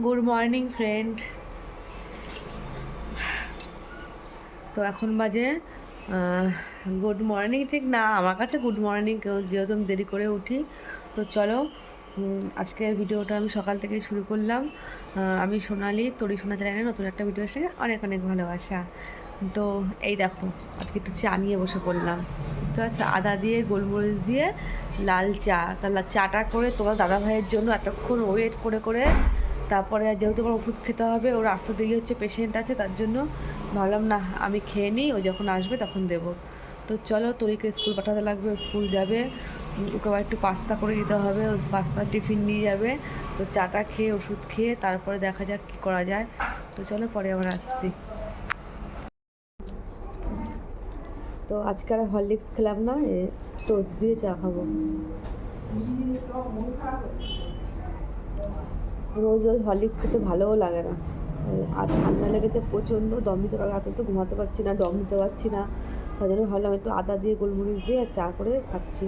Good morning friend তো এখন বাজে গুড মর্নিং ঠিক না, আমার কাছে গুড মর্নিং কেউ যেহেতু আমি দেরি করে উঠি। তো চলো আজকের ভিডিওটা আমি সকাল থেকে শুরু করলাম। আমি সোনালি তরি সোনা চ্যানেলে নতুন একটা ভিডিও এসে অনেক অনেক ভালোবাসা। তো এই দেখো, আজকে একটু চা নিয়ে বসে পড়লাম। তো চা, আদা দিয়ে, গোলমরিচ দিয়ে, লাল চা। তাহলে চাটা করে তোমার দাদা ভাইয়ের জন্য এতক্ষণ ওয়েট করে করে তারপরে যেহেতু আমার ওষুধ খেতে হবে, ওর রাস্তা দিকে হচ্ছে পেশেন্ট আছে, তার জন্য ভাবলাম, না, আমি খেয়ে নিই, ও যখন আসবে তখন দেবো। তো চলো, তরিকে স্কুল পাঠাতে লাগবে স্কুল যাবে। ওকে আবার একটু পাস্তা করে দিতে হবে পাস্তা টিফিন নিয়ে যাবে। তো চাটা খেয়ে, ওষুধ খেয়ে, তারপরে দেখা যাক কী করা যায়। তো চলো, পরে আবার আসছি। তো আজকে আর হরলিক্স খেলাম না টোস্ট দিয়ে চা খাব। রোজ রোজ হরলিক্স খেতে ভালোও লাগে না। আর ঠান্ডা লেগেছে প্রচণ্ড, দম দিতে পারে রাতে তো ঘুমাতে পারছি না, দম দিতে পারছি না। তাই জন্য ভাবলাম একটু আদা দিয়ে গোলমরিচ দিয়ে আর চা করে খাচ্ছি।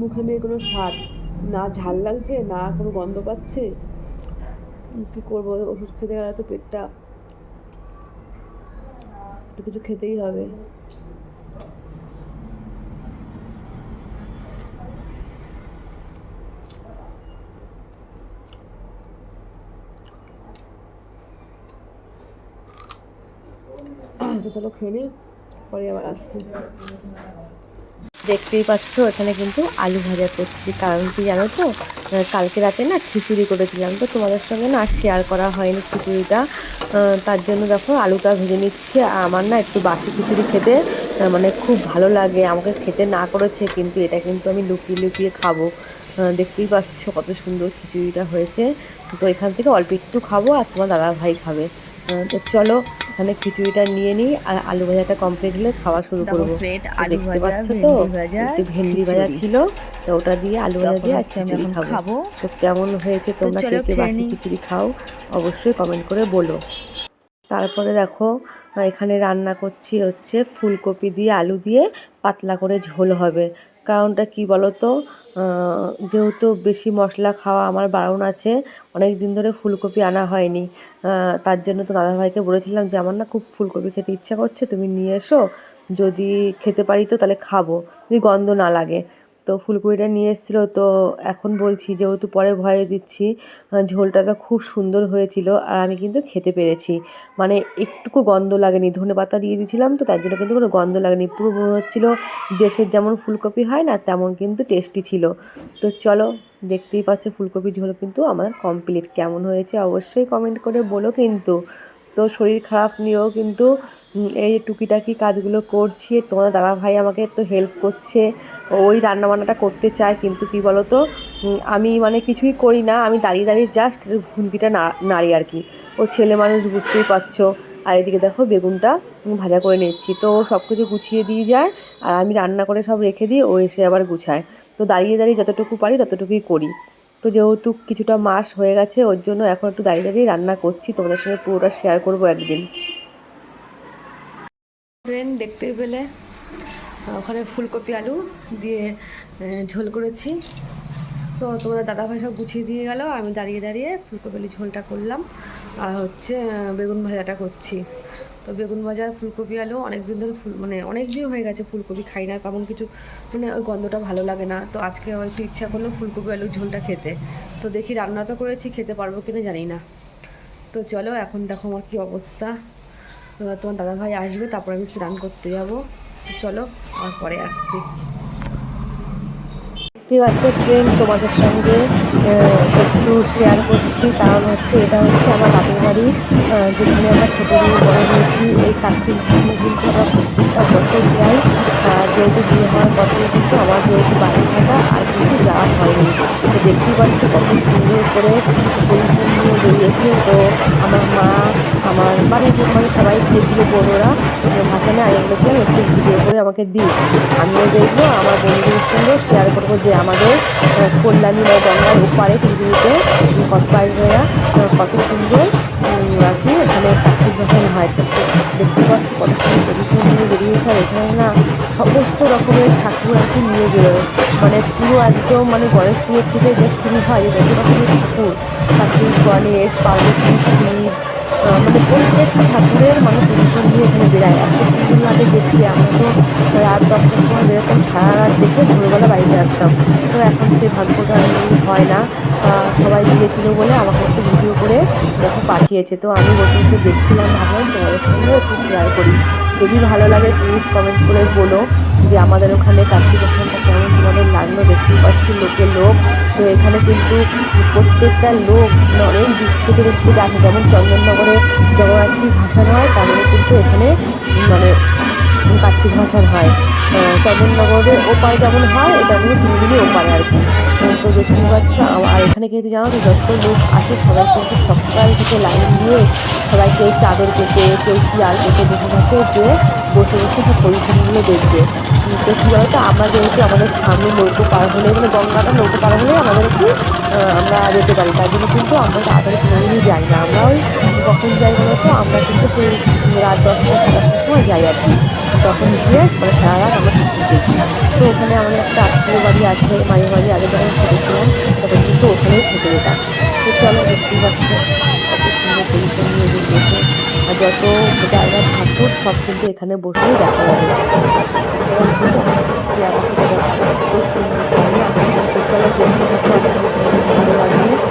মুখে নেই কোনো স্বাদ, না ঝাল লাগছে, না কোনো গন্ধ পাচ্ছে। কী করব, ওষুধ খেতে গেলে তো পেটটা, তো কিছু খেতেই হবে তো চলো খেয়ে নিই, পরে আবার আসছি। দেখতেই পাচ্ছ, এখানে কিন্তু আলু ভাজা করছি। কারণ কি জানো তো কালকে রাতে না খিচুড়ি করেছিলাম, তো তোমাদের সঙ্গে না শেয়ার করা হয়নি খিচুড়িটা। তার জন্য দেখো আলুটা ভেজে নিচ্ছি। আমার না একটু বাসি খিচুড়ি খেতে মানে খুব ভালো লাগে। আমাকে খেতে না করেছে, কিন্তু এটা কিন্তু আমি লুকিয়ে লুকিয়ে খাব। দেখতেই পাচ্ছ কত সুন্দর খিচুড়িটা হয়েছে। তো এখান থেকে অল্প একটু খাব, আর তোমার দাদা ভাই খাবে তো চলো এখানে খিচুড়িটা নিয়ে নিই আর আলু ভাজাটা কমপ্লিট হলে খাওয়া শুরু করব। দেখতে ভাজা পাচ্ছ তো? ভেন্ডি ভাজা একটু ভেন্ডি ভাজা ছিল তো ওটা দিয়ে আলু ভাজা দিয়ে আর আমি খিচুড়ি এখন খাব। তো কেমন হয়েছে তোমরা কে বাসি খিচুড়ি খাও অবশ্যই কমেন্ট করে বলো। তারপরে দেখো এখানে রান্না করছি হচ্ছে ফুলকপি দিয়ে আলু দিয়ে পাতলা করে ঝোল হবে। কারণটা কি বলো তো যেহেতু বেশি মশলা খাওয়া আমার বারণ আছে অনেক দিন ধরে ফুলকপি আনা হয়নি। তার জন্য তো দাদাভাইকে বলেছিলাম যে, আমার না খুব ফুলকপি খেতে ইচ্ছা করছে, তুমি নিয়ে এসো। যদি খেতে পারি তো তাহলে খাব। যদি গন্ধ না লাগে। তো ফুলকপিটা নিয়ে এসেছিল, তো এখন বলছি যেহেতু পরে ভয়ে দিচ্ছি ঝোলটা তো খুব সুন্দর হয়েছিল আর আমি কিন্তু খেতে পেরেছি। মানে একটুকু গন্ধ লাগেনি, ধনে পাতা দিয়ে দিয়েছিলাম তো তার জন্য কিন্তু কোনো গন্ধ লাগেনি। পুরো মনে হচ্ছিল দেশের যেমন ফুলকপি হয় না, তেমন কিন্তু টেস্টি ছিল। তো চলো, দেখতেই পাচ্ছ ফুলকপি ঝোল কিন্তু আমার কমপ্লিট কেমন হয়েছে অবশ্যই কমেন্ট করে বলো কিন্তু। তো শরীর খারাপ নিয়েও কিন্তু এই টুকিটাকি কাজগুলো করছি। তোমার দাদা ভাই আমাকে তো হেল্প করছে ওই রান্নাবান্নাটা করতে চায়। কিন্তু কি বলো তো আমি মানে কিছুই করি না। আমি দাঁড়িয়ে দাঁড়িয়ে জাস্ট ঘুমটিটা নাড়ি আর কি। ও ছেলে মানুষ, বুঝতেই পারছ। আর এদিকে দেখো, বেগুনটা ভাজা করে নিচ্ছি। তো ও সব কিছু গুছিয়ে দিয়ে যায়, আর আমি রান্না করে সব রেখে দিই ও এসে আবার গুছায়। তো দাঁড়িয়ে দাঁড়িয়ে যতটুকু পারি ততটুকুই করি। তো যেহেতু কিছুটা মাস হয়ে গেছে, ওর জন্য এখন একটু দাঁড়িয়ে দাঁড়িয়ে রান্না করছি। তোমাদের সঙ্গে পুরোটা শেয়ার করব একদিন। ট্রেন দেখতে পেলে ওখানে ফুলকপি, আলু দিয়ে ঝোল করেছি। তো তোমাদের দাদাভাই সব গুছিয়ে দিয়ে গেল, আমি দাঁড়িয়ে দাঁড়িয়ে ফুলকপি ঝোলটা করলাম। আর হচ্ছে বেগুন ভাজাটা করছি। তো বেগুন ভাজা, ফুলকপি, আলু অনেক দিন ধরে ফুল মানে অনেক দিন হয়ে গেছে ফুলকপি খাই না, তেমন কিছু মানে ওই গন্ধটা ভালো লাগে না। তো আজকে আমার একটু ইচ্ছা করল ফুলকপি আলু ঝোলটা খেতে। তো দেখি রান্না তো করেছি, খেতে পারব কিনা জানি না। তো চলো এখন দেখো আমার কী অবস্থা। তোমার দাদাভাই আসবে, তারপর আমি স্নান করতে যাব। চলো আর পরে আসছি। দেখতে পাচ্ছ ট্রেন তোমাদের সঙ্গে। একটু শেয়ার করছি। কারণ হচ্ছে এটা হচ্ছে আমার বাপের বাড়ি। যেখানে আমরা ছোটো দিয়ে বড় হয়েছি। এই কার্তিক কিন্তু আমরা প্রত্যেকটা বছর যাই। যেহেতু বিয়ে হওয়ার পর কিন্তু আমার যেহেতু বাড়ি থাকা, আর কিন্তু যাওয়া হয়নি। তো দেখতেই পাচ্ছি কত সুন্দর করে পরিশ্রম নিয়ে বেরিয়েছে। তো আমার মা আমার বাড়ির মানে সবাই গিয়েছিল বড়োরা। ভাষণে আমি বলেছিলাম একটু ভিডিও করে আমাকে দিস। আমিও দেখব, আমার বন্ধুদের সঙ্গে শেয়ার করব যে আমাদের কল্যাণী বা গঙ্গার ওপারে পৃথিবীতে কত বাইরেরা কত সুন্দর আর কি, এখানে কার্তিক ভাষণ হয়। দেখতে পাচ্ছি কত সুন্দর নিয়ে বেরিয়েছে, আর এখানে না সমস্ত রকমের ঠাকুর আর কি নিয়ে বেরোয় মানে পুরো একদম মানে গণেশ পুজোর থেকে যে শুরু হয় যত রকমের ঠাকুর, কার্তিক, গণেশ, পার্বতী, শিব মানে প্রত্যেকটা ঠাকুরের মানে পজিশন দিয়ে এখানে বেড়ায়। সুন্দর লাগে দেখতে আমরা তো রাত দশটার সময় বেরোতাম সারা রাত দেখে ভোরবেলা বাড়িতে আসতাম। তো এখন সেই ভাগ্যটা আর হয় না। সবাই গিয়েছিল বলে আমাকে একটু ভিডিও করে দেখো পাঠিয়েছে। তো আমি নতুনকে দেখছিলাম, ভাবলাম তোমাদের সঙ্গে একটু শেয়ার করি। যদি ভালো লাগে প্লিজ কমেন্ট করে বলো যে আমাদের ওখানে কার্তিক অনুষ্ঠানটা কেমন তোমাদের লাগল দেখতেই পাচ্ছি লোকের লোক। তো এখানে কিন্তু প্রত্যেকটা লোক অনেক দিক থেকে দেখতে আসে যেমন চন্দননগরে জগদ্ধাত্রী ভাসান হয় তেমনই কিন্তু এখানে মানে কার্তিক ভাসান হয়। চন্দননগরের ওপারে যেমন হয়, এটা কিন্তু তিনদিনই ওপারে আর কি। তো দেখতে পাচ্ছ আর এখানে কিন্তু জানো তো যত লোক আসে, সবাই কিন্তু সকাল থেকে লাইন দিয়ে সবাই কেউ চাদর পেতে কেউ চেয়ার পেতে বসে থাকে, যে বসে বসে সব পজিশনগুলো দেখবে। তো কী বলতো, আমরা যেহেতু আমাদের সামনে নৌকো পার হলে মানে গঙ্গাটা নৌকো পার হলে আমাদের একটু আমরা যেতে পারি। তার জন্য কিন্তু আমরা তাড়াতাড়ি কোনোদিনই যাই না। আমরা ওই কখন যাই বলতো আমরা কিন্তু সেই রাত দশটা সাড়ে সময় যাই আর কি। তখন গিয়ে মানে সারা রাত আমরা দেখি। তো ওখানে আমাদের একটা আত্মীয় বাড়ি আছে মাঝে মাঝে আগে যখন ছোটো তখন কিন্তু ওখানেই থেকে যেতাম। তো চলো, দেখতেই পাচ্ছ সুন্দর নিয়ে আর যত জায়গা ঠাকুর সব কিন্তু এখানে বসেই দেখা যাবে। খুব সুন্দর। ভালো লাগবে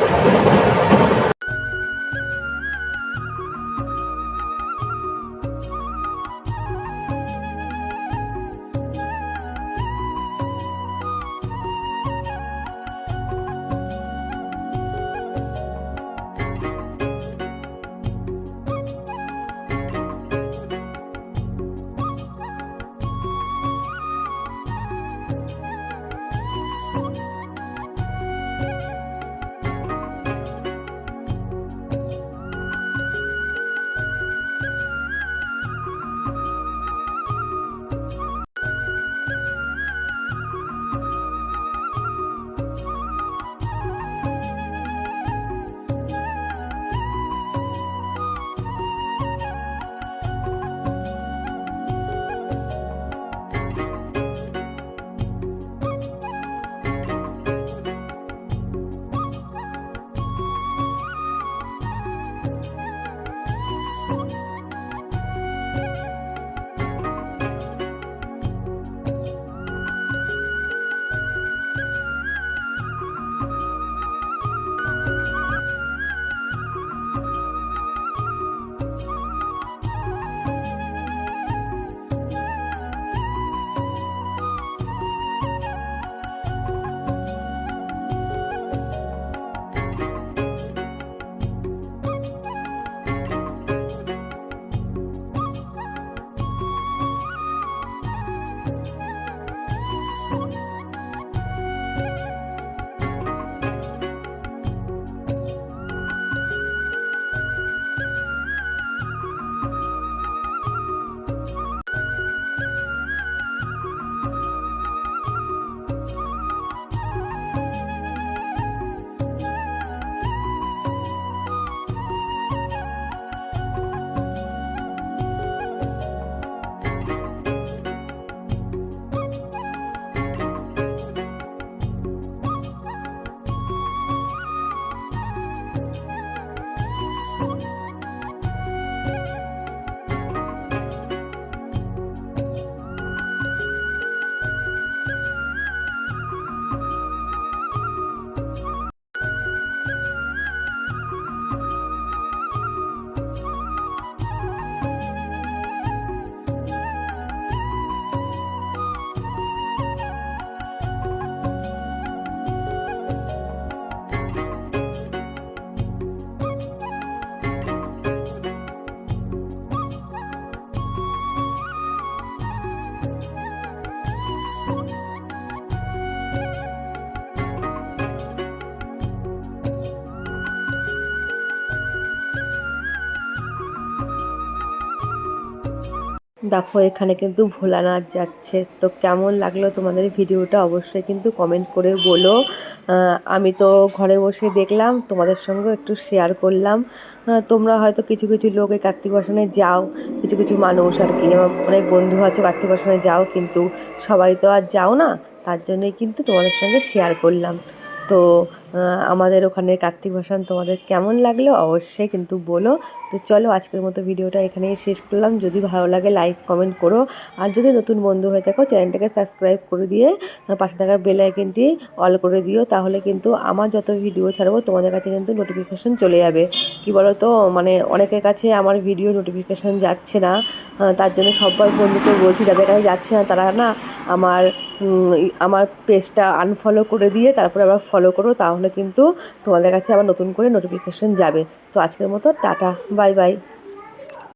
দেখো, এখানে কিন্তু ভোলানাথ যাচ্ছে। তো কেমন লাগল তোমাদের ভিডিওটা অবশ্যই কিন্তু কমেন্ট করে বলো। আমি তো ঘরে বসে দেখলাম, তোমাদের সঙ্গে একটু শেয়ার করলাম। তোমরা হয়তো কিছু কিছু লোক এই কার্তিক বসানে যাও, কিছু কিছু মানুষ আর কি আমার অনেক বন্ধু আছে কার্তিক বসানে যাও, কিন্তু সবাই তো আর যাও না, তার জন্যই কিন্তু তোমাদের সঙ্গে শেয়ার করলাম। তো আমাদের ওখানে কার্তিক ভাসান, তোমাদের কেমন লাগল? অবশ্যই কিন্তু বলো। তো চলো, আজকের মতো ভিডিওটা এখানেই শেষ করলাম। যদি ভালো লাগে লাইক কমেন্ট করো। আর যদি নতুন বন্ধু হয়ে থাকো, চ্যানেলটাকে সাবস্ক্রাইব করে দিয়ে পাশে থাকা বেল অল করে দিও। তাহলে কিন্তু আমার যত ভিডিও ছাড়বো, তোমাদের কাছে কিন্তু নোটিফিকেশন চলে যাবে। কি বলো তো মানে অনেকের কাছে আমার ভিডিও নোটিফিকেশন যাচ্ছে না। তার জন্য সবার বন্ধুকে বলছি, যাদের কাছে যাচ্ছে না, তারা না আমার আমার পেজটা আনফলো করে দিয়ে, তারপরে আবার ফলো করো। তাহলে কিন্তু তোমাদের কাছে আবার নতুন করে নোটিফিকেশন যাবে। তো আজকের মতো টাটা বাই বাই